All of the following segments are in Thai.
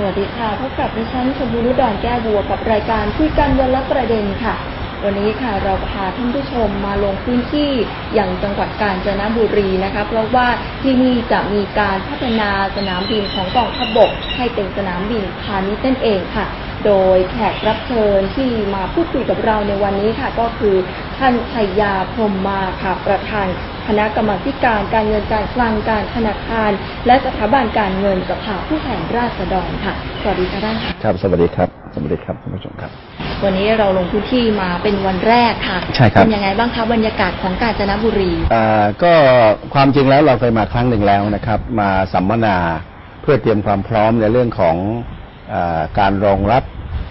สวัสดีค่ะพบกับดิฉันชมพูนุดอนแก้วบัวกับรายการคุยกันวันละประเด็นค่ะ วันนี้ค่ะเราพาท่านผู้ชมมาลงพื้นที่อย่างจังหวัดกาญจนบุรีนะคะ เพราะว่าที่นี่จะมีการพัฒนาสนามบินของกองทัพบกให้เป็นสนามบินพาณิชย์นั่นเองค่ะ โดยแขกรับเชิญที่มาพูดคุยกับเราในวันนี้ค่ะ ก็คือท่านชัยยาพรมมาค่ะประธาน คณะกรรมาธิการการเงินการคลังการธนาคาร และสถาบันการเงินสภาผู้แทนราษฎรค่ะ สวัสดีค่ะท่านค่ะครับ สวัสดีครับสวัสดีครับท่านผู้ชมครับ วันนี้เราลงพื้นที่มาเป็นวันแรกค่ะใช่ครับเป็นยังไงบ้างคะบรรยากาศของกาญจนบุรีอ่าก็ความจริงแล้วเราเคยมาครั้งหนึ่งแล้วนะครับ มาสัมมนาเพื่อเตรียมความพร้อมในเรื่องของอาการรองรับ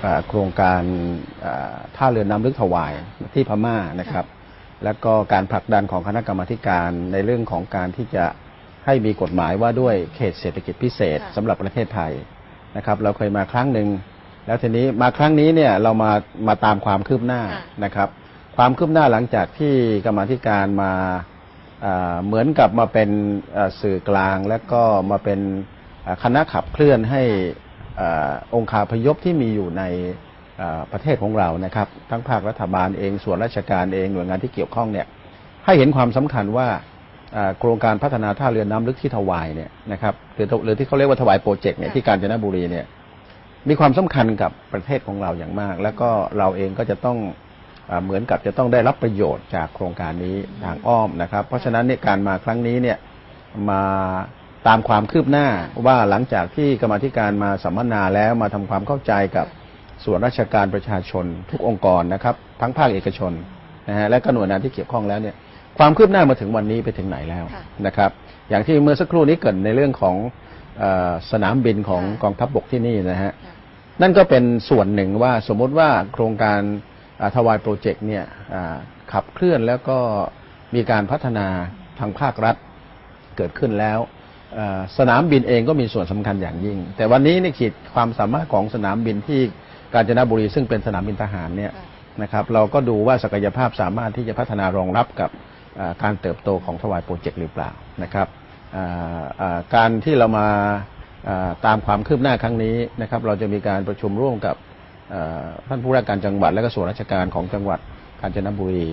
อ่าโครงการอ่าท่าเรือน้ำลึกถวายที่พม่านะครับ แล้วก็การผลักดันของคณะกรรมาธิการในเรื่องของการที่จะให้มีกฎหมายว่าด้วยเขตเศรษฐกิจพิเศษค่ะสำหรับประเทศไทยนะครับเราเคยมาครั้งหนึ่งแล้วทีนี้มาครั้งนี้เนี่ยเรามามาตามความคืบหน้าค่ะนะครับ ความคืบหน้าหลังจากที่กรรมาธิการมาอ่าเหมือนกับมาเป็นอ่าสื่อกลาง และก็มาเป็นอ่าคณะขับเคลื่อนให้อาองค์คาพยพที่มีอยู่ในอ่า ประเทศของเรานะครับ ทั้งภาครัฐบาลเองส่วนราชการเองหน่วยงานที่เกี่ยวข้องเนี่ยให้เห็นความสำคัญว่าอ่าโครงการพัฒนาท่าเรือน้ำลึกที่ถวายเนี่ยนะครับหรือหรือที่เขาเรียกว่าถวายโปรเจกต์เนี่ยที่กาญจนบุรีเนี่ยมีความสำคัญกับประเทศของเราอย่างมาก แล้วก็เราเองก็จะต้องอ่าเหมือนกับจะต้องได้รับประโยชน์จากโครงการนี้ทางอ้อมนะครับ เพราะฉะนั้นเนี่ยการมาครั้งนี้เนี่ยมาตามความคืบหน้าว่าหลังจากที่กรรมาธิการมาสัมมนาแล้วมาทำความเข้าใจกับ ส่วนราชการประชาชน ทุกองค์กรนะครับ ทั้งภาคเอกชนนะฮะและก็หน่วยงานที่เกี่ยวข้องแล้วเนี่ยความคืบหน้ามาถึงวันนี้ไปถึงไหนแล้วค่ะนะครับ อย่างที่เมื่อสักครู่นี้เกริดในเรื่องของเออสนามบินของค่ะกองทัพบกที่นี่นะฮะนั่นก็เป็นส่วนหนึ่งว่าสมมติว่าโครงการอ่าทวายโปรเจกต์เนี่ยอ่าขับเคลื่อนแล้วก็มีการพัฒนาทางภาครัฐเกิดขึ้นแล้วอ่าสนามบินเองก็มีส่วนสำคัญอย่างยิ่ง แต่วันนี้ในขีดความสามารถของสนามบินที่ กาญจนบุรีซึ่งเป็นสนามบินทหารเนี่ยค่ะนะครับเราก็ดูว่าศักยภาพสามารถที่จะพัฒนารองรับกับอ่าการเติบโตของทวายโปรเจกต์หรือเปล่านะครับอ่าอ่าการที่เรามาอ่าตามความคืบหน้าครั้งนี้นะครับเราจะมีการประชุมร่วมกับอ่าท่านผู้ว่าการจังหวัด และก็ส่วนราชการของจังหวัดกาญจนบุรี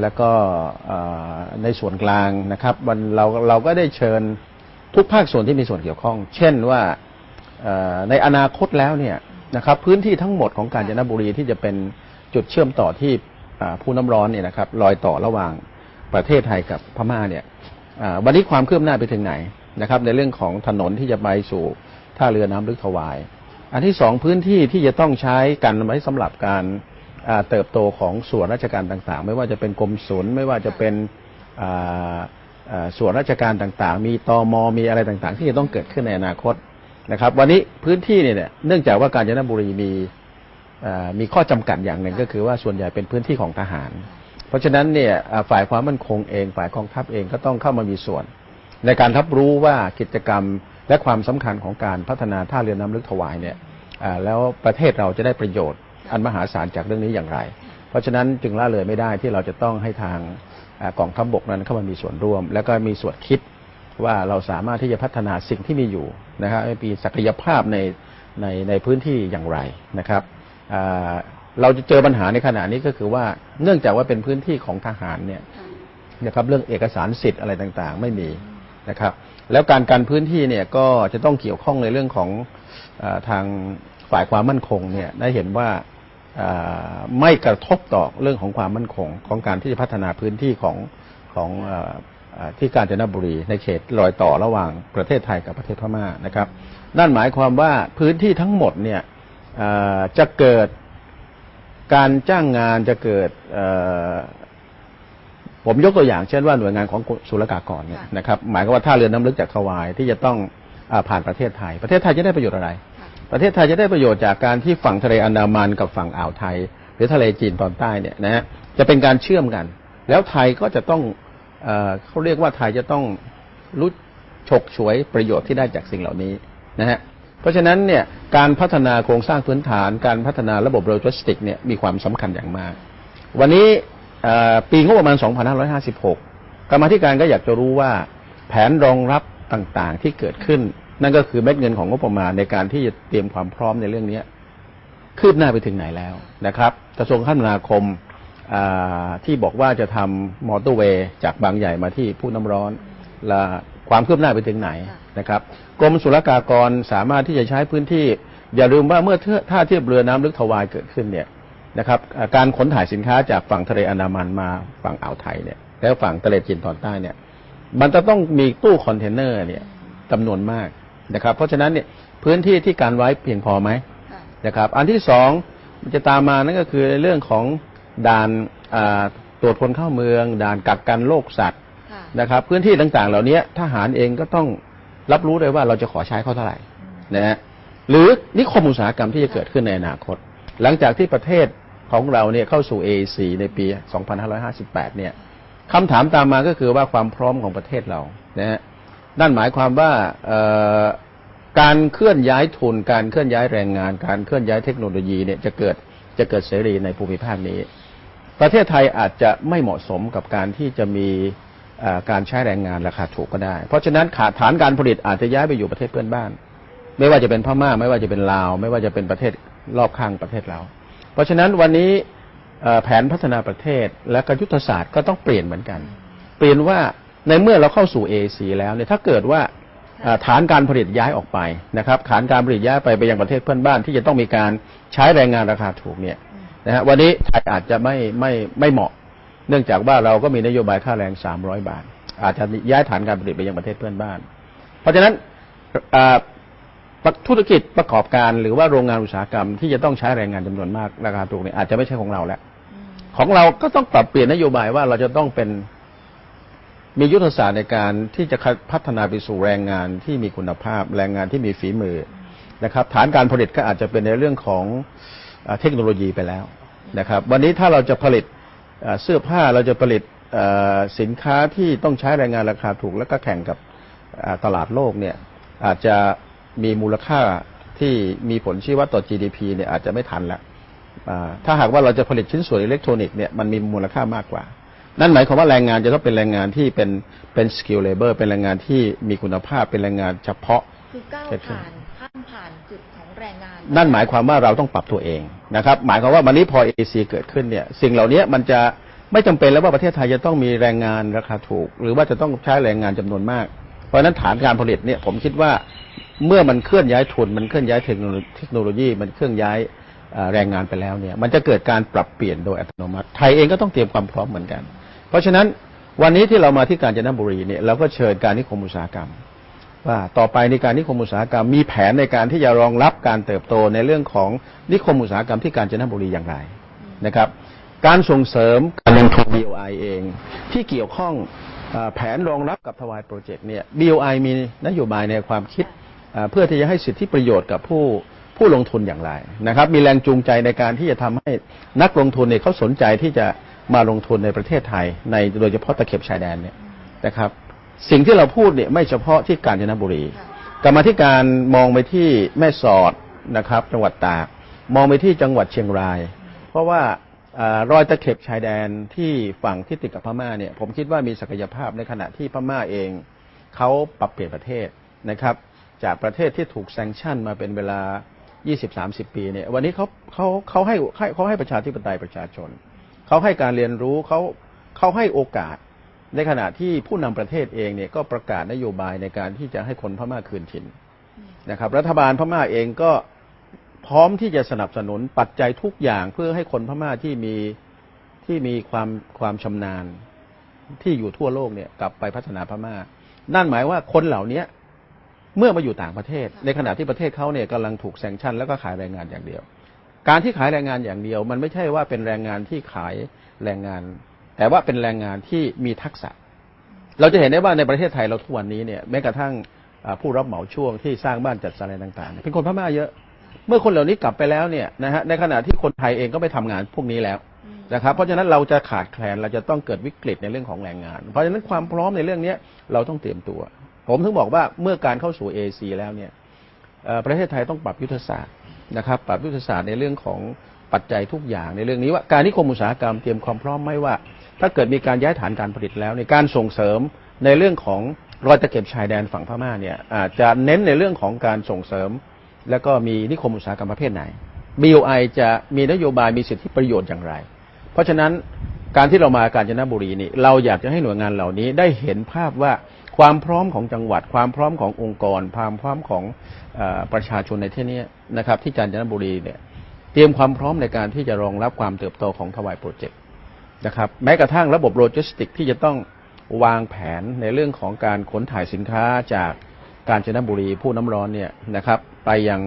แล้วก็อ่าในส่วนกลางนะครับวันเราเราก็ได้เชิญทุกภาคส่วนที่มีส่วนเกี่ยวข้อง เช่นว่าเอ่อในอนาคตแล้วเนี่ย นะครับ พื้นที่ทั้งหมดของกาญจนบุรีที่จะเป็นจุดเชื่อมต่อที่ผู้น้ำร้อนเนี่ยนะครับรอยต่อระหว่างประเทศไทยกับพม่าเนี่ยวันนี้ความคืบหน้าไปถึงไหนนะครับ ในเรื่องของถนนที่จะไปสู่ท่าเรือน้ำลึกถวาย อันที่สองพื้นที่ที่จะต้องใช้กันไว้สำหรับการเติบโตของส่วนราชการต่างๆ ไม่ว่าจะเป็นกรมศุลไม่ว่าจะเป็นส่วนราชการต่างๆ มีตอมมีอะไรต่างๆ ที่จะต้องเกิดขึ้นในอนาคต นะครับ วันนี้พื้นที่เนี่ยเนื่องจากว่าการจนบุรีมีมีข้อจำกัดอย่างหนึ่งก็คือว่าส่วนใหญ่เป็นพื้นที่ของทหาร เพราะฉะนั้นเนี่ยฝ่ายความมั่นคงเองฝ่ายกองทัพเองก็ต้องเข้ามามีส่วน ในการรับรู้ว่ากิจกรรมและความสำคัญของการพัฒนาท่าเรือน้ำลึกถวายเนี่ยแล้วประเทศเราจะได้ประโยชน์ อันมหาศาลจากเรื่องนี้อย่างไร เพราะฉะนั้นจึงละเลยไม่ได้ที่เราจะต้องให้ทางกองทัพบกนั้นเข้ามามีส่วนร่วม แล้วก็มีส่วนคิดว่าเราสามารถที่จะพัฒนาสิ่งที่มีอยู่ นะครับให้มีศักยภาพในในในพื้นที่อย่างไรนะครับเราจะเจอปัญหาในขณะนี้ก็คือว่าเนื่องจากว่าเป็นพื้นที่ของทหารเนี่ยนะครับเรื่องเอกสารสิทธิ์อะไรต่างๆ ไม่มีนะครับ แล้วการกันพื้นที่เนี่ยก็จะต้องเกี่ยวข้องในเรื่องของอทางฝ่ายความมั่นคงเนี่ยได้เห็นว่าไม่กระทบต่อเรื่องของความมั่นคง ของการที่จะพัฒนาพื้นที่ของของ ที่กาญจนบุรีในเขตรอยต่อระหว่างประเทศไทยกับประเทศพม่านะครับ นั่นหมายความว่าพื้นที่ทั้งหมดเนี่ยอ่าจะเกิดการจ้างงานจะเกิดเอ่อผมยกตัวอย่างเช่นว่าหน่วยงานของศุลกากรเนี่ยค่ะนะครับ หมายความว่าท่าเรือน้ำลึกจากทวายที่จะต้องอาผ่านประเทศไทย ประเทศไทยจะได้ประโยชน์อะไร ประเทศไทยจะได้ประโยชน์จากการที่ฝั่งทะเลอันดามันกับฝั่งอ่าวไทย หรือทะเลจีนตอนใต้เนี่ยนะฮะจะเป็นการเชื่อมกัน แล้วไทยก็จะต้อง เขาเรียกว่าไทยจะต้องรู้ฉกฉวยประโยชน์ที่ได้จากสิ่งเหล่านี้นะฮะเพราะฉะนั้นเนี่ยการพัฒนาโครงสร้างพื้นฐาน การพัฒนาระบบโลจิสติกเนี่ยมีความสำคัญอย่างมาก วันนี้ปีงบประมาณ 2556 กรรมธิการก็อยากจะรู้ว่าแผนรองรับต่างๆที่เกิดขึ้น นั่นก็คือเม็ดเงินของงบประมาณในการที่จะเตรียมความพร้อมในเรื่องนี้คืบหน้าไปถึงไหนแล้วนะครับ กระทรวงคมนาคม ที่บอกว่าจะทำมอเตอร์เวย์จากบางใหญ่มาที่ผู้น้ำร้อนและความคืบหน้าไปถึงไหนนะครับ กรมศุลกากรสามารถที่จะใช้พื้นที่ อย่าลืมว่าเมื่อเท่าเทียบเรือน้ำลึกทวายเกิดขึ้นเนี่ยนะครับการขนถ่ายสินค้าจากฝั่งทะเลอันดามันมาฝั่งอ่าวไทยเนี่ยแล้วฝั่งทะเลจีนตอนใต้เนี่ย มันจะต้องมีตู้คอนเทนเนอร์เนี่ยจำนวนมากนะครับ เพราะฉะนั้นเนี่ยพื้นที่ที่การไว้เพียงพอไหมนะครับ อันที่สองมันจะตามมานั่นก็คือเรื่องของ ด่านอ่าตรวจคนเข้าเมือง ด่านกักกันโรคสัตว์ค่ะนะครับ พื้นที่ต่างๆ เหล่านี้ทหารเองก็ต้องรับรู้เลยว่าเราจะขอใช้เขาเท่าไหร่นะฮะหรือนิคมอุตสาหกรรมที่จะเกิดขึ้นในอนาคต หลังจากที่ประเทศของเราเนี่ยเข้าสู่ AEC ในปี 2558 เนี่ยคำถามตามมาก็คือว่าความพร้อมของประเทศเรานะฮะนั่นหมายความว่าเอ่อการเคลื่อนย้ายทุน การเคลื่อนย้ายแรงงาน การเคลื่อนย้ายเทคโนโลยีเนี่ยจะเกิดจะเกิดเสรีในภูมิภาคนี้ ประเทศไทยอาจจะไม่เหมาะสมกับการที่จะมีการใช้แรงงานราคาถูกก็ได้ เพราะฉะนั้นขาดฐานการผลิตอาจจะย้ายไปอยู่ประเทศเพื่อนบ้าน ไม่ว่าจะเป็นพม่า ไม่ว่าจะเป็นลาว ไม่ว่าจะเป็นประเทศรอบข้างประเทศเรา เพราะฉะนั้นวันนี้แผนพัฒนาประเทศและกยุทธศาสตร์ก็ต้องเปลี่ยนเหมือนกัน เปลี่ยนว่าในเมื่อเราเข้าสู่ AEC แล้วเนี่ยถ้าเกิดว่าฐานการผลิตย้ายออกไปนะครับฐานการผลิตย้ายไปไปยังประเทศเพื่อนบ้านที่จะต้องมีการใช้แรงงานราคาถูกเนี่ย นะฮะวันนี้ไทยอาจจะไม่ไม่ไม่เหมาะ เนื่องจากว่าเราก็มีนโยบายค่าแรง300บาท อาจจะย้ายฐานการผลิตไปยังประเทศเพื่อนบ้าน เพราะฉะนั้นเอ่อธุรกิจประกอบการหรือว่าโรงงานอุตสาหกรรมที่จะต้องใช้แรงงานจำนวนมากราคาถูกเนี่ยอาจจะไม่ใช่ของเราแล้วของเราก็ต้องปรับเปลี่ยนนโยบายว่าเราจะต้องเป็นมียุทธศาสตร์ในการที่จะพัฒนาไปสู่แรงงานที่มีคุณภาพ แรงงานที่มีฝีมือนะครับ ฐานการผลิตก็อาจจะเป็นในเรื่องของ เทคโนโลยีไปแล้วนะครับ วันนี้ถ้าเราจะผลิตเสื้อผ้าเราจะผลิตสินค้าที่ต้องใช้แรงงานราคาถูก แล้วก็แข่งกับตลาดโลกเนี่ยอาจจะมีมูลค่าที่มีผลชี้วัดต่อ GDP เนี่ยอาจจะไม่ทันแล้วถ้าหากว่าเราจะผลิตชิ้นส่วนอิเล็กทรอนิกส์เนี่ยมันมีมูลค่ามากกว่า นั่นหมายความว่าแรงงานจะต้องเป็นแรงงานที่เป็นเป็นสกิลเลเบอร์เป็นแรงงานที่มีคุณภาพเป็นแรงงานเฉพาะคือก้าวผ่าน แรงงานนั่นหมายความว่าเราต้องปรับตัวเองนะครับ หมายความว่าวันนี้พอ AEC เกิดขึ้นเนี่ย สิ่งเหล่านี้มันจะไม่จำเป็นแล้วว่าประเทศไทยจะต้องมีแรงงานราคาถูก หรือว่าจะต้องใช้แรงงานจำนวนมาก เพราะฉะนั้นฐานการผลิตเนี่ยผมคิดว่าเมื่อมันเคลื่อนย้ายทุนมันเคลื่อนย้ายเทคโนโลยี มันเคลื่อนย้ายแรงงานไปแล้วเนี่ย มันจะเกิดการปรับเปลี่ยนโดยอัตโนมัติ ไทยเองก็ต้องเตรียมความพร้อมเหมือนกัน เพราะฉะนั้นวันนี้ที่เรามาที่กาญจนบุรีเนี่ยเราก็เชิญการนิคมอุตสาหกรรม ว่าต่อไปในการนิคมอุตสาหกรรมมีแผนในการที่จะรองรับการเติบโตในเรื่องของนิคมอุตสาหกรรมที่กาญจนบุรีอย่างไรนะครับ การส่งเสริมการลงทุน BOI เอง ที่เกี่ยวข้องอแผนรองรับกับทวายโปรเจกต์เนี่ย BOI มีนโยบายในความคิดเอ่อเพื่อที่จะให้สิทธิประโยชน์กับผู้ผู้ลงทุนอย่างไรนะครับ มีแรงจูงใจในการที่จะทำให้นักลงทุนเนี่ยเขาสนใจที่จะมาลงทุนในประเทศไทย ในโดยเฉพาะตะเข็บชายแดนเนี่ยนะครับ สิ่งที่เราพูดเนี่ยไม่เฉพาะที่กาญจนบุรี กรรมาธิการมองไปที่แม่สอดนะครับ จังหวัดตาก มองไปที่จังหวัดเชียงราย เพราะว่าอารอยตะเข็บชายแดนที่ฝั่งที่ติดกับพม่าเนี่ย ผมคิดว่ามีศักยภาพในขณะที่พม่าเองเขาปรับเปลี่ยนประเทศนะครับ จากประเทศที่ถูกแซงชั่นมาเป็นเวลา 20-30 ปีเนี่ยวันนี้เขาเขาเขาให้ให้เขาให้ประชาธิปไตยประชาชนเขาให้การเรียนรู้เขาเขาให้โอกาส ในขณะที่ผู้นำประเทศเองเนี่ยก็ประกาศนโยบายในการที่จะให้คนพม่าคืนถิ่นนะครับ รัฐบาลพม่าเองก็พร้อมที่จะสนับสนุนปัจจัยทุกอย่างเพื่อให้คนพม่าที่มีที่มีความความชำนาญที่อยู่ทั่วโลกเนี่ยกลับไปพัฒนาพม่า นั่นหมายว่าคนเหล่านี้เมื่อมาอยู่ต่างประเทศ ในขณะที่ประเทศเขาเนี่ยกำลังถูกแซงชั่นแล้วก็ขายแรงงานอย่างเดียว การที่ขายแรงงานอย่างเดียว มันไม่ใช่ว่าเป็นแรงงานที่ขายแรงงาน แต่ว่าเป็นแรงงานที่มีทักษะ เราจะเห็นได้ว่าในประเทศไทยเราทุกวันนี้เนี่ยแม้กระทั่งผู้รับเหมาช่วงที่สร้างบ้านจัดสรรอะไรต่างๆ เป็นคนพม่าเยอะ เมื่อคนเหล่านี้กลับไปแล้วเนี่ยนะฮะในขณะที่คนไทยเองก็ไม่ทำงานพวกนี้แล้วนะครับเพราะฉะนั้นเราจะขาดแคลนเราจะต้องเกิดวิกฤตในเรื่องของแรงงาน เพราะฉะนั้นความพร้อมในเรื่องเนี้ยเราต้องเตรียมตัว ผมถึงบอกว่าเมื่อการเข้าสู่เอซีแล้วเนี่ยประเทศไทยต้องปรับยุทธศาสตร์นะครับ ปรับยุทธศาสตร์ในเรื่องของปัจจัยทุกอย่างในเรื่องนี้ว่าการนิคมอุตสาหกรรมเตรียมความพร้อมไหมว่า ถ้าเกิดมีการย้ายฐานการผลิตแล้วในการส่งเสริมในเรื่องของรอยตะเข็บชายแดนฝั่งพม่าเนี่ยอาจจะเน้นในเรื่องของการส่งเสริม แล้วก็มีนิคมอุตสาหกรรมประเภทไหน BOI จะมีนโยบายมีสิทธิประโยชน์อย่างไร เพราะฉะนั้นการที่เรามากาญจนบุรีนี่เราอยากจะให้หน่วยงานเหล่านี้ได้เห็นภาพว่าความพร้อมของจังหวัด ความพร้อมขององค์กร ความพร้อมของอประชาชนในที่นี้นะครับ ที่กาญจนบุรีเนี่ยเตรียมความพร้อมในการที่จะรองรับความเติบโตของทวายโปรเจกต์ นะครับ แม้กระทั่งระบบโลจิสติกที่จะต้องวางแผนในเรื่องของการขนถ่ายสินค้าจากกาญจนบุรีผู้น้ำร้อนเนี่ยนะครับ ไปยัง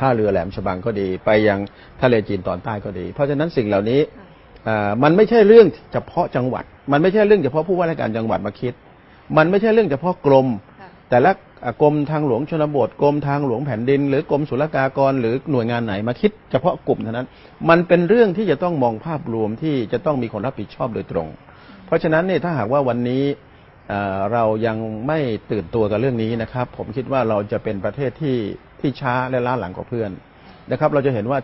ท่าเรือแหลมฉบังก็ดี ไปยังทะเลจีนตอนใต้ก็ดี เพราะฉะนั้นสิ่งเหล่านี้มันไม่ใช่เรื่องเฉพาะจังหวัด มันไม่ใช่เรื่องเฉพาะผู้ว่าราชการจังหวัดมาคิด มันไม่ใช่เรื่องเฉพาะกรม แต่ละกรมทางหลวงชนบทกรมทางหลวงแผ่นดิน หรือกรมศุลกากร หรือหน่วยงานไหนมาคิดเฉพาะกลุ่มเท่านั้น มันเป็นเรื่องที่จะต้องมองภาพรวมที่จะต้องมีคนรับผิดชอบโดยตรง เพราะฉะนั้นเนี่ยถ้าหากว่าวันนี้เเรายังไม่ตื่นตัวกับเรื่องนี้นะครับ ผมคิดว่าเราจะเป็นประเทศที่ที่ช้าและล้าหลังกว่าเพื่อนนะครับ เราจะเห็นว่า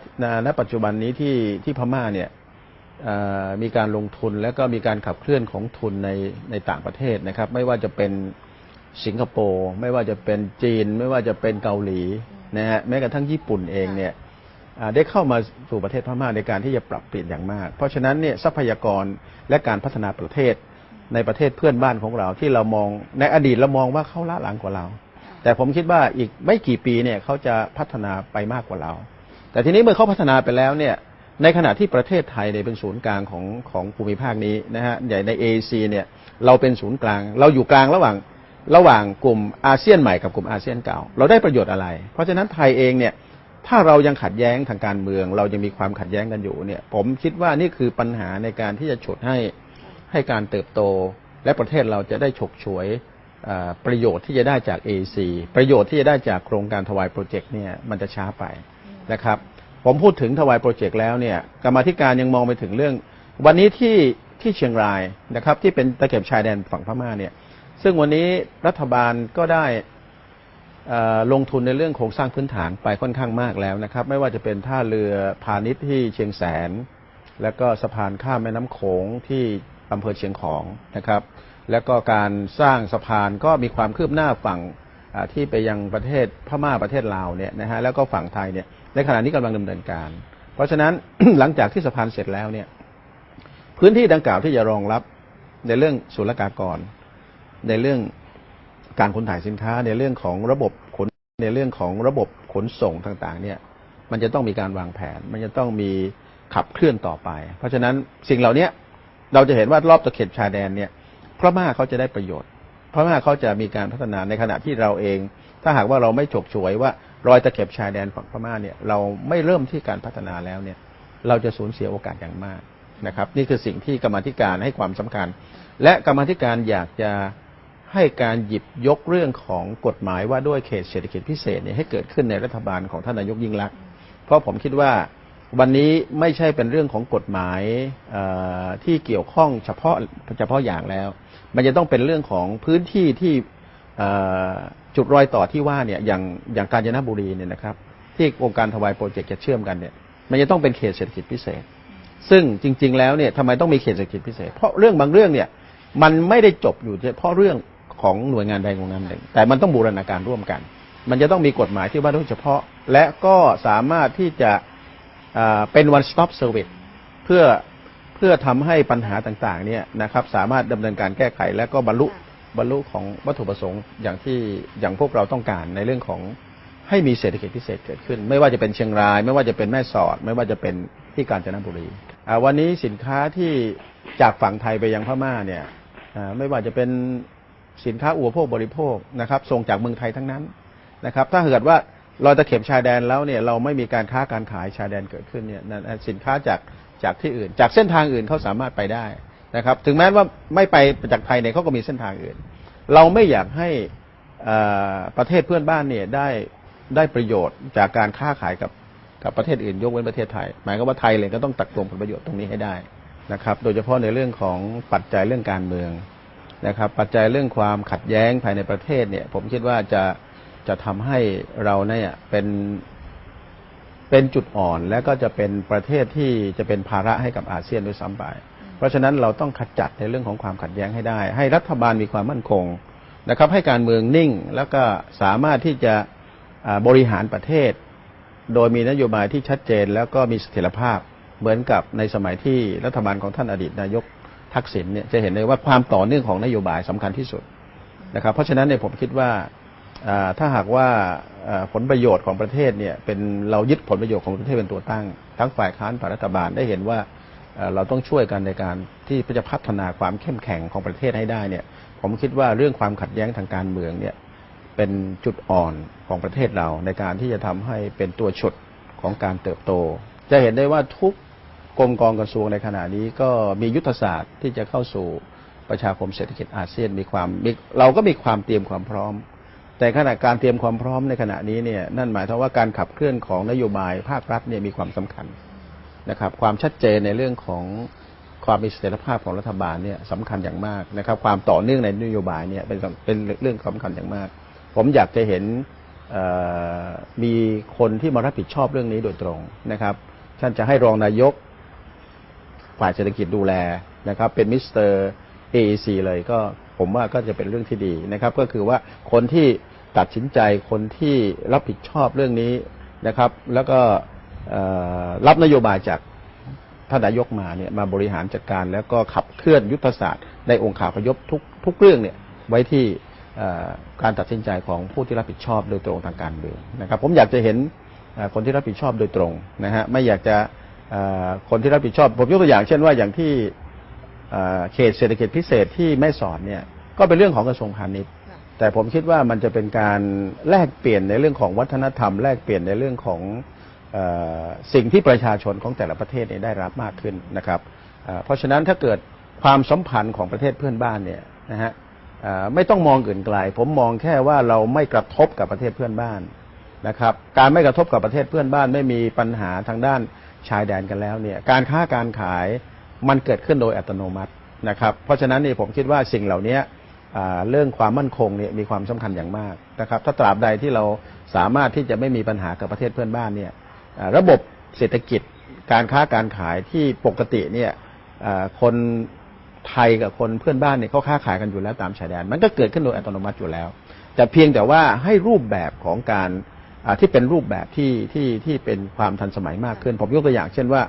ณปัจจุบันนี้ที่ที่พม่าเนี่ยมีการลงทุนและก็มีการขับเคลื่อนของทุนในในต่างประเทศนะครับ ไม่ว่าจะเป็น สิงคโปร์ไม่ว่าจะเป็นจีน ไม่ว่าจะเป็นเกาหลีนะฮะแม้กระทั่งญี่ปุ่นเองเนี่ยได้เข้ามาสู่ประเทศพม่าในการที่จะปรับเปลี่ยนอย่างมาก เพราะฉะนั้นเนี่ยทรัพยากรและการพัฒนาประเทศในประเทศเพื่อนบ้านของเราที่เรามองในอดีตเรามองว่าเขาล้าหลังกว่าเรา แต่ผมคิดว่าอีกไม่กี่ปีเนี่ยเขาจะพัฒนาไปมากกว่าเรา แต่ทีนี้เมื่อเขาพัฒนาไปแล้วเนี่ยในขณะที่ประเทศไทยเนี่ยเป็นศูนย์กลางของของภูมิภาคนี้นะฮะใหญ่ใน AEC เนี่ยเราเป็นศูนย์กลาง เราอยู่กลางระหว่าง ระหว่างกลุ่มอาเซียนใหม่กับกลุ่มอาเซียนเก่า เราได้ประโยชน์อะไร เพราะฉะนั้นไทยเองเนี่ยถ้าเรายังขัดแย้งทางการเมือง เรายังมีความขัดแย้งกันอยู่เนี่ยผมคิดว่านี่คือปัญหาในการที่จะฉุดให้ให้การเติบโต และประเทศเราจะได้ฉกฉวยประโยชน์ที่จะได้จาก AC ประโยชน์ที่จะได้จากโครงการทวายโปรเจกต์เนี่ยมันจะช้าไปนะครับ ผมพูดถึงทวายโปรเจกต์แล้วเนี่ยกรรมธิการยังมองไปถึงเรื่อง วันนี้ที่ที่เชียงรายนะครับที่เป็นตะเข็บชายแดนฝั่งพม่าเนี่ย ซึ่งวันนี้รัฐบาลก็ได้ลงทุนในเรื่องโครงสร้างพื้นฐานไปค่อนข้างมากแล้วนะครับ ไม่ว่าจะเป็นท่าเรือพาณิชย์ที่เชียงแสน แล้วก็สะพานข้ามแม่น้ำโขงที่อำเภอเชียงของนะครับ แล้วก็การสร้างสะพานก็มีความคืบหน้าฝั่งที่ไปยังประเทศพม่าประเทศลาวเนี่ยนะฮะแล้วก็ฝั่งไทยเนี่ยในขณะนี้กำลังดำเนินการ เพราะฉะนั้นหลังจากที่สะพานเสร็จแล้วเนี่ย พื้นที่ดังกล่าวที่จะรองรับในเรื่องศุลกากร ในเรื่องการขนถ่ายสินค้าในเรื่องของระบบขนในเรื่องของระบบขนส่งต่างๆ เนี่ย มันจะต้องมีการวางแผน มันจะต้องมีขับเคลื่อนต่อไป เพราะฉะนั้นสิ่งเหล่านี้เราจะเห็นว่ารอบตะเข็บชายแดนเนี่ยพม่าเขาจะได้ประโยชน์พม่าเขาจะมีการพัฒนาในขณะที่เราเอง ถ้าหากว่าเราไม่ฉกฉวยว่ารอยตะเข็บชายแดนฝั่งพม่าเนี่ยเราไม่เริ่มที่การพัฒนาแล้วเนี่ย เราจะสูญเสียโอกาสอย่างมากนะครับ นี่คือสิ่งที่กรรมธิการให้ความสำคัญ และกรรมธิการอยากจะ ให้การหยิบยกเรื่องของกฎหมายว่าด้วยเขตเศรษฐกิจพิเศษเนี่ยให้เกิดขึ้นในรัฐบาลของท่านนายกยิ่งลักษณ์เพราะผมคิดว่าวันนี้ไม่ใช่เป็นเรื่องของกฎหมายที่เกี่ยวข้องเฉพาะเฉพาะอย่างแล้ว มันจะต้องเป็นเรื่องของพื้นที่ที่จุดรอยต่อที่ว่าเนี่ยอย่างอย่างกาญจนบุรีเนี่ยนะครับ ที่องค์การทวายโปรเจกต์จะเชื่อมกันเนี่ย มันจะต้องเป็นเขตเศรษฐกิจพิเศษ ซึ่งจริง ๆ แล้วเนี่ยทำไมต้องมีเขตเศรษฐกิจพิเศษ เพราะเรื่องบางเรื่องเนี่ยมันไม่ได้จบอยู่เฉพาะเรื่อง ของหน่วยงานใดหน่วยงานหนึ่ง แต่มันต้องบูรณาการร่วมกัน มันจะต้องมีกฎหมายที่ว่าด้วยเฉพาะ และก็สามารถที่จะอ่าเป็น one stop service เพื่อเพื่อทำให้ปัญหาต่างๆ เนี่ยนะครับ สามารถดำเนินการแก้ไขและก็บรรลุบรรลุของวัตถุประสงค์อย่างที่อย่างพวกเราต้องการในเรื่องของให้มีเศรษฐกิจพิเศษเกิดขึ้น ไม่ว่าจะเป็นเชียงราย ไม่ว่าจะเป็นแม่สอด ไม่ว่าจะเป็นที่กาญจนบุรีอ่าวันนี้สินค้าที่จากฝั่งไทยไปยังพม่าเนี่ยอ่าไม่ว่าจะเป็น สินค้าอุปโภคบริโภคนะครับส่งจากเมืองไทยทั้งนั้นนะครับ ถ้าเกิดว่าเรอยตะเข็บชายแดนแล้วเนี่ยเราไม่มีการค้าการขายชายแดนเกิดขึ้นเนี่ยนั่นสินค้าจากจากที่อื่น จากเส้นทางอื่นเขาสามารถไปได้นะครับ ถึงแม้ว่าไม่ไปจากไทยเนี่ยเขาก็มีเส้นทางอื่น เราไม่อยากให้ประเทศเพื่อนบ้านเนี่ยได้ได้ประโยชน์จากการค้าขายกับกับประเทศอื่นยกเว้นประเทศไทย หมายก็ว่าไทยเลยก็ต้องตักตวงผลประโยชน์ตรงนี้ให้ได้นะครับ โดยเฉพาะในเรื่องของปัจจัยเรื่องการเมือง นะครับ ปัจจัยเรื่องความขัดแย้งภายในประเทศเนี่ย ผมคิดว่าจะจะทำให้เราเนี่ยเป็นเป็นจุดอ่อนและก็จะเป็นประเทศที่จะเป็นภาระให้กับอาเซียนด้วยซ้ำไป เพราะฉะนั้นเราต้องขจัดในเรื่องของความขัดแย้งให้ได้ ให้รัฐบาลมีความมั่นคงนะครับ ให้การเมืองนิ่งแล้วก็สามารถที่จะบริหารประเทศ โดยมีนโยบายที่ชัดเจนแล้วก็มีเสถียรภาพเหมือนกับในสมัยที่รัฐบาลของท่านอดีตนายก ทักษิณเนี่ยจะเห็นเลยว่าความต่อเนื่องของนโยบายสำคัญที่สุดนะครับ เพราะฉะนั้นเนี่ยผมคิดว่าถ้าหากว่าผลประโยชน์ของประเทศเนี่ยเป็นเรายึดผลประโยชน์ของประเทศเป็นตัวตั้ง ทั้งฝ่ายค้านฝ่ายรัฐบาลได้เห็นว่าเอ่อเราต้องช่วยกันในการที่จะพัฒนาความเข้มแข็งของประเทศให้ได้เนี่ย ผมคิดว่าเรื่องความขัดแย้งทางการเมืองเนี่ยเป็นจุดอ่อนของประเทศเราในการที่จะทำให้เป็นตัวฉุดของการเติบโต จะเห็นได้ว่าทุก กรมกองกระทรวงในขณะนี้ก็มียุทธศาสตร์ที่จะเข้าสู่ประชาคมเศรษฐกิจอาเซียนมีความมีเราก็มีความเตรียมความพร้อม แต่ขณะการเตรียมความพร้อมในขณะนี้เนี่ยนั่นหมายถึงว่าการขับเคลื่อนของนโยบายภาครัฐเนี่ยมีความสำคัญนะครับความชัดเจนในเรื่องของความมีเสถียรภาพของรัฐบาลเนี่ยสำคัญอย่างมากนะครับ ความต่อเนื่องในนโยบายเนี่ยเป็นเป็นเรื่องสำคัญอย่างมาก ผมอยากจะเห็นมีคนที่มารับผิดชอบเรื่องนี้โดยตรงนะครับท่านจะให้รองนายก ฝ่ายเศรษฐกิจดูแลนะครับ เป็นมิสเตอร์ AEC เลยก็ผมว่าก็จะเป็นเรื่องที่ดีนะครับ ก็คือว่าคนที่ตัดสินใจคนที่รับผิดชอบเรื่องนี้นะครับ แล้วก็รับนโยบายจากท่านนายกมาเนี่ยมาบริหารจัดการ แล้วก็ขับเคลื่อนยุทธศาสตร์ในองค์ขาพยพทุกทุกเรื่องเนี่ยไว้ที่การตัดสินใจของผู้ที่รับผิดชอบโดยตรงทางการเมืองนะครับ ผมอยากจะเห็นคนที่รับผิดชอบโดยตรงนะฮะไม่อยากจะ คนที่รับผิดชอบ ผมยกตัวอย่างเช่นว่าอย่างที่เขตเศรษฐกิจพิเศษที่แม่สอดเนี่ยก็เป็นเรื่องของกระทรวงพาณิชย์ แต่ผมคิดว่ามันจะเป็นการแลกเปลี่ยนในเรื่องของวัฒนธรรม แลกเปลี่ยนในเรื่องของอสิ่งที่ประชาชนของแต่ละประเทศได้รับมากขึ้นนะครับเพราะฉะนั้นถ้าเกิดความสัมพันธ์ของประเทศเพื่อนบ้านเนี่ยนะฮะไม่ต้องมองอื่นไกล ผมมองแค่ว่าเราไม่กระทบกับประเทศเพื่อนบ้านนะครับ การไม่กระทบกับประเทศเพื่อนบ้านไม่มีปัญหาทางด้าน ชายแดนกันแล้วเนี่ยการค้าการขายมันเกิดขึ้นโดยอัตโนมัตินะครับ เพราะฉะนั้นเนี่ยผมคิดว่าสิ่งเหล่านี้เรื่องความมั่นคงเนี่ยมีความสำคัญอย่างมากนะครับถ้าตราบใดที่เราสามารถที่จะไม่มีปัญหากับประเทศเพื่อนบ้านเนี่ยระบบเศรษฐกิจการค้าการขายที่ปกติเนี่ยคนไทยกับคนเพื่อนบ้านเนี่ยเขาค้าขายกันอยู่แล้วตามชายแดน มันก็เกิดขึ้นโดยอัตโนมัติอยู่แล้ว แต่เพียงแต่ว่าให้รูปแบบของการ ที่เป็นรูปแบบที่ที่ที่เป็นความทันสมัยมากขึ้น ผมยกตัวอย่างเช่นว่า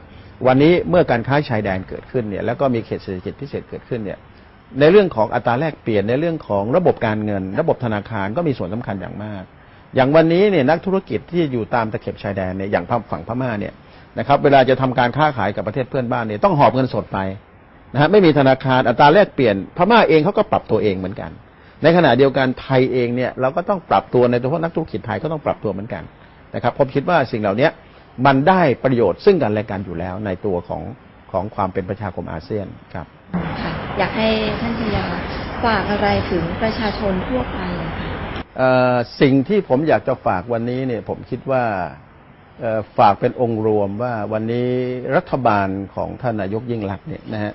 วันนี้เมื่อการค้าชายแดนเกิดขึ้นเนี่ยแล้วก็มีเขตเศรษฐกิจพิเศษเกิดขึ้นเนี่ยในเรื่องของอัตราแลกเปลี่ยนในเรื่องของระบบการเงิน ระบบธนาคารก็มีส่วนสำคัญอย่างมาก อย่างวันนี้เนี่ยนักธุรกิจที่อยู่ตามตะเข็บชายแดนเนี่ยอย่างฝั่งพม่าเนี่ยนะครับเวลาจะทำการค้าขายกับประเทศเพื่อนบ้านเนี่ยต้องหอบเงินสดไปนะฮะไม่มีธนาคารอัตราแลกเปลี่ยนพม่าเองเขาก็ปรับตัวเองเหมือนกัน ในขณะเดียวกันไทยเองเนี่ยเราก็ต้องปรับตัวในตัวเพราะนักธุรกิจไทยก็ต้องปรับตัวเหมือนกันนะครับผมคิดว่าสิ่งเหล่านี้มันได้ประโยชน์ซึ่งกันและกันอยู่แล้วในตัวของของความเป็นประชาคมอาเซียนครับค่ะอยากให้ท่านชยาฝากอะไรถึงประชาชนทั่วไปอะค่ะเอ่อสิ่งที่ผมอยากจะฝากวันนี้เนี่ยผมคิดว่าเอ่อฝากเป็นองค์รวมว่าวันนี้รัฐบาลของท่านนายกยิ่งลักษณ์เนี่ยนะฮะ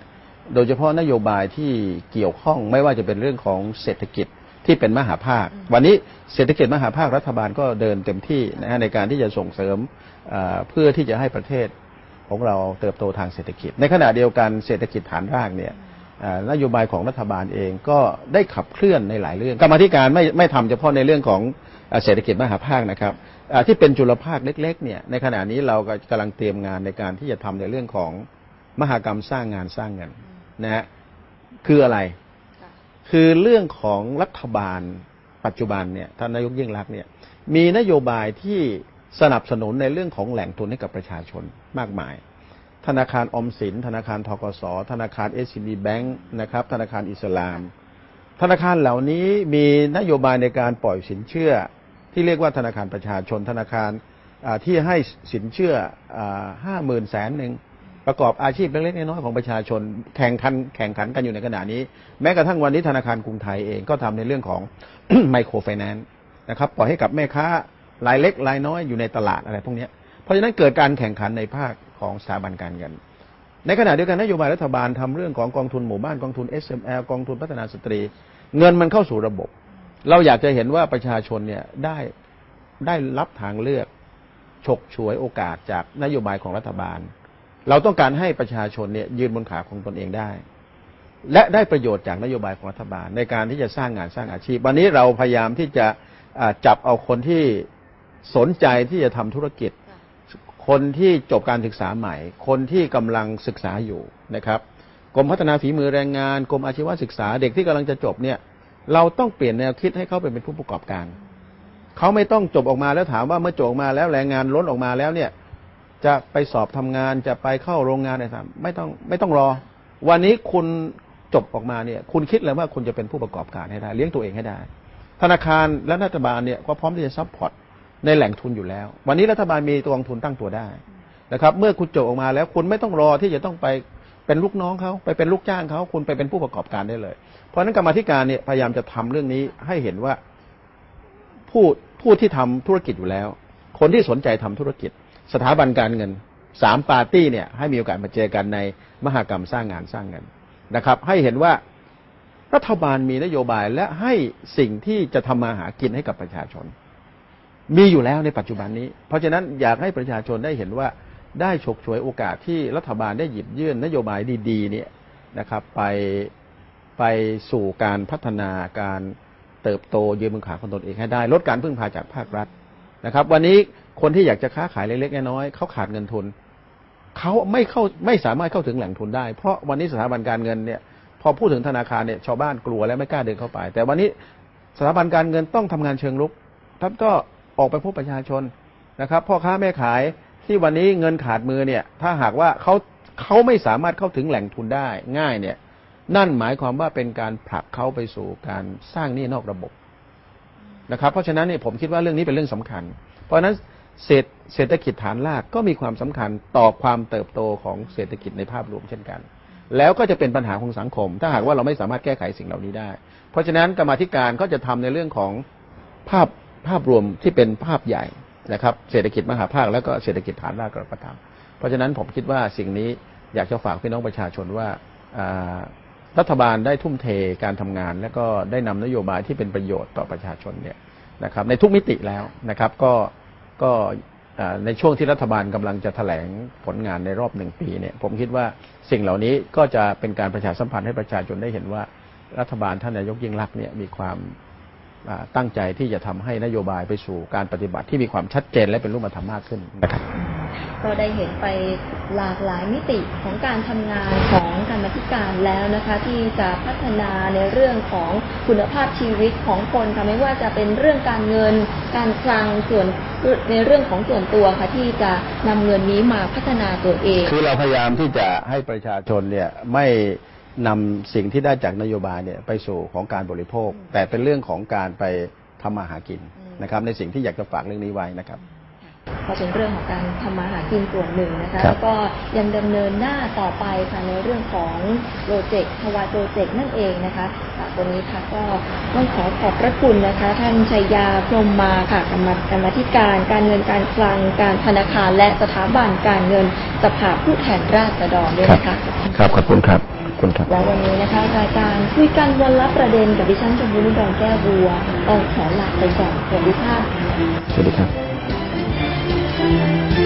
โดยเฉพาะนโยบายที่เกี่ยวข้องไม่ว่าจะเป็นเรื่องของเศรษฐกิจที่เป็นมหาภาค วันนี้เศรษฐกิจมหาภาครัฐบาลก็เดินเต็มที่นะฮะในการที่จะส่งเสริมเอ่อเพื่อที่จะให้ประเทศของเราเติบโตทางเศรษฐกิจ ในขณะเดียวกันเศรษฐกิจฐานรากเนี่ยอ่านโยบายของรัฐบาลเองก็ได้ขับเคลื่อนในหลายเรื่อง กรรมาธิการไม่ไม่ทำเฉพาะในเรื่องของอ่าเศรษฐกิจมหาภาคนะครับอ่าที่เป็นจุลภาคเล็กๆเนี่ยในขณะนี้เราก็กำลังเตรียมงานในการที่จะทำในเรื่องของมหากรรมสร้างงานสร้างเงิน นะฮะคืออะไร คือเรื่องของรัฐบาลปัจจุบันเนี่ยท่านนายกยิ่งรักษณ์เนี่ย มีนโยบายที่สนับสนุนในเรื่องของแหล่งทุนให้กับประชาชนมากมาย ธนาคารออมสิน ธนาคารทกส ธนาคารเอชบีแบงค์นะครับ ธนาคารอิสลาม ธนาคารเหล่านี้มีนโยบายในการปล่อยสินเชื่อ ที่เรียกว่าธนาคารประชาชน ธนาคารอ่าที่ให้สินเชื่อห้าหมื่นแสนหนึ่ง ประกอบอาชีพเล็กๆน้อยๆของประชาชนแข่งขันแข่งขันกันอยู่ในขณะนี้ แม้กระทั่งวันนี้ธนาคารกรุงไทยเองก็ทำในเรื่องของไมโครไฟแนนซ์นะครับปล่อยให้กับแม่ค้ารายเล็กรายน้อยอยู่ในตลาดอะไรพวกนี้เพราะฉะนั้นเกิดการแข่งขันในภาคของสถาบันการเงินในขณะเดียวกันนโยบายรัฐบาลทำเรื่องของกองทุนหมู่บ้านกองทุน SML กองทุนพัฒนาสตรี เงินมันเข้าสู่ระบบ เราอยากจะเห็นว่าประชาชนเนี่ยได้ได้รับทางเลือกฉกฉวยโอกาสจากนโยบายของรัฐบาล เราต้องการให้ประชาชนเนี่ยยืนบนขาของตนเองได้ และได้ประโยชน์จากนโยบายของรัฐบาลในการที่จะสร้างงานสร้างอาชีพ วันนี้เราพยายามที่จะจับเอาคนที่สนใจที่จะทำธุรกิจ คนที่จบการศึกษาใหม่ คนที่กำลังศึกษาอยู่นะครับกรมพัฒนาฝีมือแรงงานกรมอาชีวศึกษาเด็กที่กำลังจะจบเนี่ย เราต้องเปลี่ยนแนวคิดให้เขาไปเป็นผู้ประกอบการเขาไม่ต้องจบออกมาแล้วถามว่าเมื่อจบออกมาแล้วแรงงานล้นออกมาแล้วเนี่ย จะไปสอบทำงานจะไปเข้าโรงงานอะไรต่างไม่ต้องไม่ต้องรอ วันนี้คุณจบออกมาเนี่ย คุณคิดเลยว่าคุณจะเป็นผู้ประกอบการให้ได้ เลี้ยงตัวเองให้ได้ ธนาคารและรัฐบาลเนี่ยก็พร้อมที่จะซัพพอร์ตในแหล่งทุนอยู่แล้ว วันนี้รัฐบาลมีตัวกองทุนตั้งตัวได้นะครับ เมื่อคุณจบออกมาแล้วคุณไม่ต้องรอที่จะต้องไปเป็นลูกน้องเขาไปเป็นลูกจ้างเขาคุณไปเป็นผู้ประกอบการได้เลย เพราะนั้นกรรมธิการเนี่ยพยายามจะทำเรื่องนี้ให้เห็นว่าผู้ผู้ที่ทำธุรกิจอยู่แล้ว คนที่สนใจทำธุรกิจ สถาบันการเงินสามปาร์ตี้เนี่ยให้มีโอกาสมาเจอกันในมหากรรมสร้างงานสร้างเงินนะครับ ให้เห็นว่ารัฐบาลมีนโยบายและให้สิ่งที่จะทำมาหากินให้กับประชาชน มีอยู่แล้วในปัจจุบันนี้ เพราะฉะนั้นอยากให้ประชาชนได้เห็นว่าได้ฉกฉวยโอกาสที่รัฐบาลได้หยิบยื่นนโยบายดีๆเนี่ยนะครับ ไปไปสู่การพัฒนาการเติบโตยืนบนขาของตนเองให้ได้ ลดการพึ่งพาจากภาครัฐนะครับ วันนี้ คนที่อยากจะค้าขายเล็กๆน้อยๆเขาขาดเงินทุนเขาไม่เข้าไม่สามารถเข้าถึงแหล่งทุนได้ เพราะวันนี้สถาบันการเงินเนี่ย พอพูดถึงธนาคารเนี่ยชาวบ้านกลัวและไม่กล้าเดินเข้าไป แต่วันนี้สถาบันการเงินต้องทำงานเชิงรุกท่านก็ออกไปพบประชาชนนะครับ พ่อค้าแม่ขายที่วันนี้เงินขาดมือเนี่ย ถ้าหากว่าเขาเขาไม่สามารถเข้าถึงแหล่งทุนได้ง่ายเนี่ย นั่นหมายความว่าเป็นการผลักเขาไปสู่การสร้างหนี้นอกระบบนะครับ เพราะฉะนั้นเนี่ยผมคิดว่าเรื่องนี้เป็นเรื่องสำคัญ เพราะฉะนั้น เศรษฐเศรษฐกิจฐานรากก็มีความสำคัญต่อความเติบโตของเศรษฐกิจในภาพรวมเช่นกัน แล้วก็จะเป็นปัญหาของสังคม ถ้าหากว่าเราไม่สามารถแก้ไขสิ่งเหล่านี้ได้ เพราะฉะนั้นกรรมธิการก็จะทำในเรื่องของภาพภาพรวมที่เป็นภาพใหญ่นะครับ เศรษฐกิจมหาภาคแล้วก็เศรษฐกิจฐานรากกระทำเพราะฉะนั้นผมคิดว่าสิ่งนี้อยากจะฝากพี่น้องประชาชนว่าอ่ารัฐบาลได้ทุ่มเทการทำงาน และก็ได้นำนโยบายที่เป็นประโยชน์ต่อประชาชนเนี่ยนะครับในทุกมิติแล้วนะครับก็ ก็ในช่วงที่รัฐบาลกำลังจะแถลงผลงานในรอบหนึ่งปีเนี่ยผมคิดว่าสิ่งเหล่านี้ก็จะเป็นการประชาสัมพันธ์ให้ประชาชนได้เห็นว่ารัฐบาลท่านนายกยิ่งรักษณ์เนี่ยมีความตั้งใจที่จะทำให้นโยบายไปสู่การปฏิบัติที่มีความชัดเจนและเป็นรูปธรรมมากขึ้นนะครับ ก็ได้เห็นไปหลากหลายมิติของการทำงานของการมธิการแล้วนะคะ ที่จะพัฒนาในเรื่องของคุณภาพชีวิตของคนค่ะไม่ว่าจะเป็นเรื่องการเงิน การคลังส่วนในเรื่องของส่วนตัวค่ะที่จะนำเงินนี้มาพัฒนาตัวเอง คือเราพยายามที่จะให้ประชาชนเนี่ยไม่นำสิ่งที่ได้จากนโยบายเนี่ยไปสู่ของการบริโภค แต่เป็นเรื่องของการไปทำมาหากินนะครับในสิ่งที่อยากจะฝากเรื่องนี้ไว้นะครับ ก็เป็นเรื่องของการทำมาหากินส่วนหนึ่งนะคะครับแล้วก็ยังดำเนินหน้าต่อไปค่ะในเรื่องของโปรเจกต์ทวายโปรเจกต์นั่นเองนะคะค่ะวันนี้ค่ะก็ต้องขอขอบพระคุณนะคะ ท่านชัยยาพรหมมาค่ะกรรมกรรมาธิการ การเงินการคลังการธนาคาร และสถาบันการเงินสภาผู้แทนราษฎรด้วยนะคะครับขอบคุณครับขอบคุณครับและวันนี้นะคะรายการคุยกันวันละประเด็นกับดิฉันชมพูนุดรแก้วบัวต้องขอลาไปก่อนสวัสดีค่ะสวัสดีครับ Thank you.